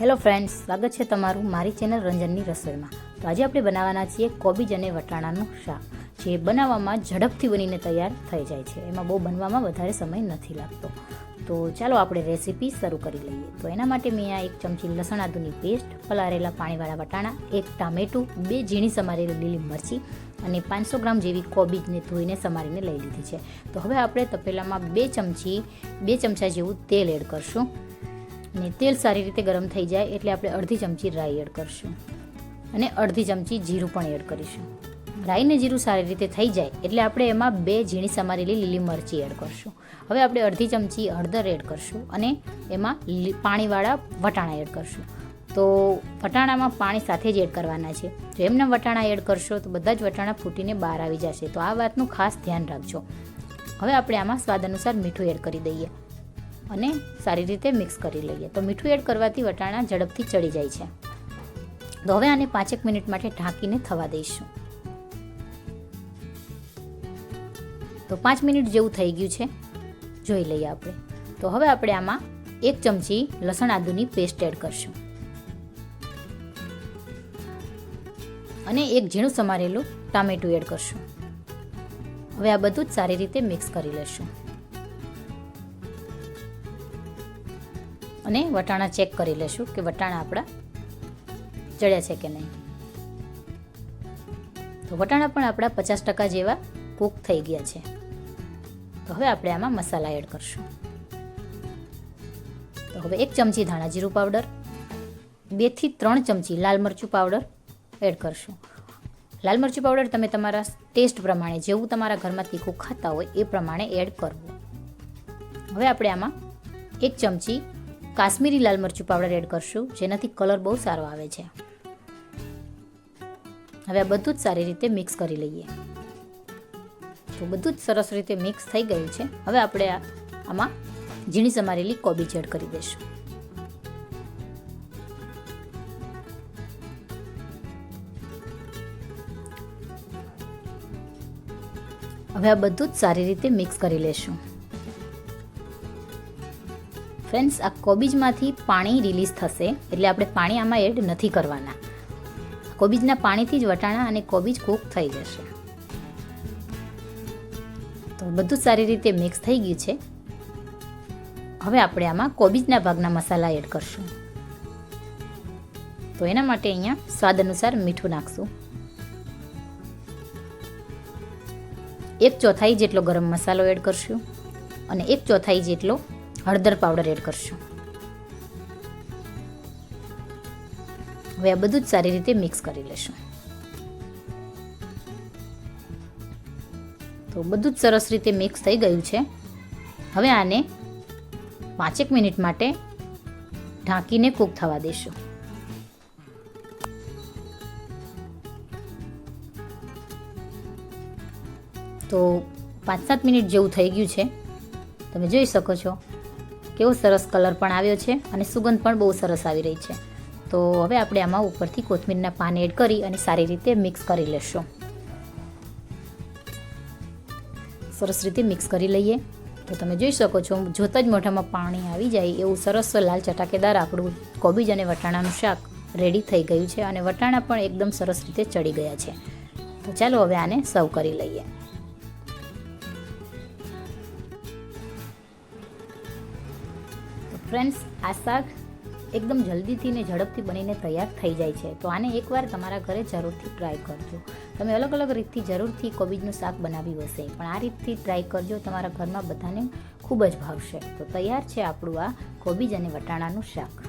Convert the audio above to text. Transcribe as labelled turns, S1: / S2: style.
S1: Hello friends સ્વાગત છે તમારું મારી ચેનલ રંજનની રસોઈમાં. તો આજે આપણે બનાવવાના છીએ કોબીજ અને વટાણાનું શાક, જે બનાવવામાં ઝડપથી બનીને તૈયાર થઈ જાય છે. એમાં બહુ બનવામાં વધારે સમય નથી લાગતો. તો ચાલો આપણે રેસીપી શરૂ કરી લઈએ. તો એના માટે મેં આ એક ચમચી લસણ આદુની પેસ્ટ પલારેલા પાણીવાળા વટાણા, એક ટામેટું, બે ઝીણી સમારેલી લીલી મરચી અને પાંચસો ગ્રામ જેવી કોબીજને ધોઈને સમારીને લઈ લીધી છે. તો હવે આપણે તપેલામાં બે ચમચી, બે ચમચા જેવું તેલ એડ કરશું. અને તેલ સારી રીતે ગરમ થઈ જાય એટલે આપણે અડધી ચમચી રાઈ એડ કરશું. અને અડધી ચમચી જીરું પણ એડ કરીશું. રાઈને જીરું સારી રીતે થઈ જાય એટલે આપણે એમાં બે ઝીણી સમારેલી લીલી મરચી એડ કરશું. હવે આપણે અડધી ચમચી હળદર એડ કરશું અને એમાં પાણીવાળા વટાણા એડ કરશું. તો વટાણામાં પાણી સાથે જ એડ કરવાના છે. જો એમને વટાણા એડ કરશો તો બધા જ વટાણા ફૂટીને બહાર આવી જશે. તો આ વાતનું ખાસ ધ્યાન રાખજો. હવે આપણે આમાં સ્વાદ અનુસાર મીઠું એડ કરી દઈએ. અને સારી રીતે મિક્સ કરી લઈએ. તો મીઠું એડ કરવાથી વટાણા ઝડપથી ચડી જાય છે. તો હવે આને પાંચેક મિનિટ માટે ઢાંકીને થવા દઈશું. તો પાંચ મિનિટ જેવું થઈ ગયું છે. જોઈ લઈએ આપણે. તો હવે આપણે આમાં એક ચમચી લસણ આદુની પેસ્ટ એડ કરશું. અને એક ઝીણું સમારેલું ટામેટું એડ કરશું. હવે આ બધું જ સારી રીતે મિક્સ કરી લેશું. અને વટાણા ચેક કરી લેશું કે વટાણા આપણા ચડ્યા છે કે નહીં. તો વટાણા પણ આપણા પચાસ ટકા જેવા કૂક થઈ ગયા છે. તો હવે આપણે આમાં મસાલા એડ કરશું. તો હવે એક ચમચી ધાણા જીરું પાવડર બેથી ત્રણ ચમચી લાલ મરચું પાવડર એડ કરશું. લાલ મરચું પાવડર તમે તમારા ટેસ્ટ પ્રમાણે જેવું તમારા ઘરમાં તીખું ખાતા હોય એ પ્રમાણે એડ કરવું. હવે આપણે આમાં એક ચમચી કાશ્મીરી લાલ મરચું પાવડર એડ કરશું, જેનાથી કલર બહુ સારો આવે છે. હવે આ બધું જ સારી રીતે મિક્સ કરી લઈએ. તો બધું જ સરસ રીતે મિક્સ થઈ ગયું છે. હવે આપણે આમાં ઝીણી સમારેલી કોબીજ એડ કરી દઈશું. હવે આ બધું જ સારી રીતે મિક્સ કરી લેશું. ફ્રેન્ડ્સ આ કોબીજમાંથી પાણી રિલીઝ થશે. એટલે આપણે પાણી આમાં એડ નથી કરવાના. કોબીજના પાણીથી જ વટાણા અને કોબીજ કૂક થઈ જશે. તો બધું સારી રીતે મિક્સ થઈ ગયું છે. હવે આપણે આમાં કોબીજના ભાગના મસાલા એડ કરશું. તો એના માટે અહીંયા સ્વાદ અનુસાર મીઠું નાખશું. એક ચોથાઈ જેટલો ગરમ મસાલો એડ કરશું અને એક ચોથાઈ જેટલો હળદર પાવડર એડ કરશું. હવે આ બધું જ સારી રીતે મિક્સ કરી લેશું. તો બધું જ સરસ રીતે મિક્સ થઈ ગયું છે. હવે આને પાંચેક મિનિટ માટે ઢાંકીને કૂક થવા દઈશું તો પાંચ સાત મિનિટ જેવું થઈ ગયું છે. તમે જોઈ શકો છો કેવો સરસ કલર પણ આવ્યો છે અને સુગંધ પણ બહુ સરસ આવી રહી છે. તો હવે આપણે આમાં ઉપરથી કોથમીરના પાન એડ કરી અને સારી રીતે મિક્સ કરી લેશું. સરસ રીતે મિક્સ કરી લઈએ. તો તમે જોઈ શકો છો, જોતા જ મોઢામાં પાણી આવી જાય એવું સરસ લાલ ચટાકેદાર આપણું કોબીજ અને વટાણાનું શાક રેડી થઈ ગયું છે અને વટાણા પણ એકદમ સરસ રીતે ચડી ગયા છે. તો ચાલો હવે આને સર્વ કરી લઈએ. ફ્રેન્ડ્સ આ શાક એકદમ જલ્દીથી ને ઝડપથી બનીને તૈયાર થઈ જાય છે. તો આને એકવાર તમારા ઘરે જરૂરથી ટ્રાય કરજો. તમે અલગ અલગ રીતથી જરૂરથી કોબીજનું શાક બનાવી હશે, પણ આ રીતથી ટ્રાય કરજો, તમારા ઘરમાં બધાને ખૂબ જ ભાવશે. તો તૈયાર છે આપણું આ કોબીજ અને વટાણાનું શાક.